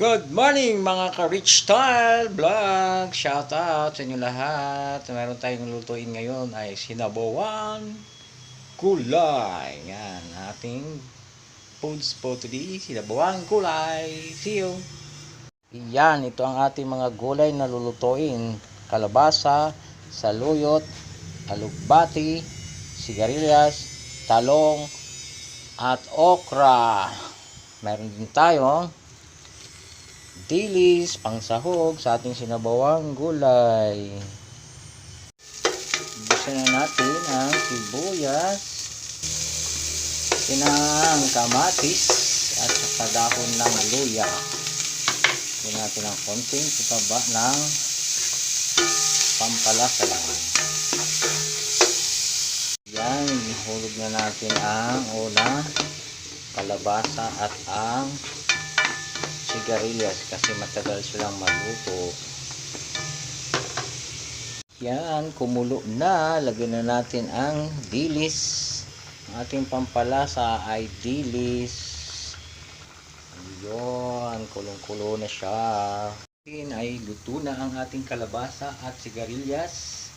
Good morning mga ka-Rich Style Vlog! Shout out sa inyo lahat. Meron tayong lutuin ngayon ay sinabawan kulay. Yan, ating foods po today. Sinabawan kulay. See you! Yan, ito ang ating mga gulay na lulutuin. Kalabasa, saluyot, alugbati, sigarilyas, talong, at okra. Meron din tayo dilis, pangsahog sa ating sinabawang gulay. Gusto na natin ang sibuyas, pinang kamatis, at saka dahon ng luya. Ito natin ang konting putaba ng pampalasa lang. Yan, hulog na natin ang una, kalabasa at ang sigarilyas kasi matagal silang maluto. Yan, kumulo na. Lagyan na natin ang dilis. Ang ating pampalasa ay dilis. Yun, kulong-kulo na siya. Ay luto na ang ating kalabasa at sigarilyas.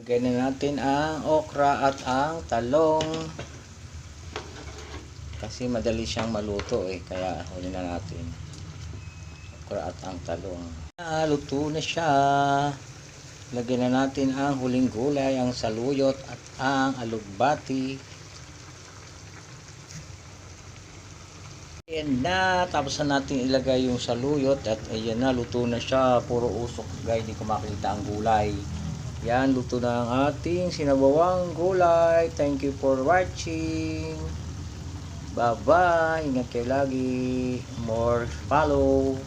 Lagyan na natin ang okra at ang talong kasi madali siyang maluto eh kaya huli na natin. Okra at ang talong. Luto na siya. Lagyan na natin ang huling gulay ang saluyot at ang alugbati. Ayan na. Tapos na natin ilagay yung saluyot at ayan na luto na siya. Puro usok guys. Hindi ko makita ang gulay. Yan luto na ang ating sinabawang gulay. Thank you for watching Bye-bye. Ingat kayo lagi. More follow.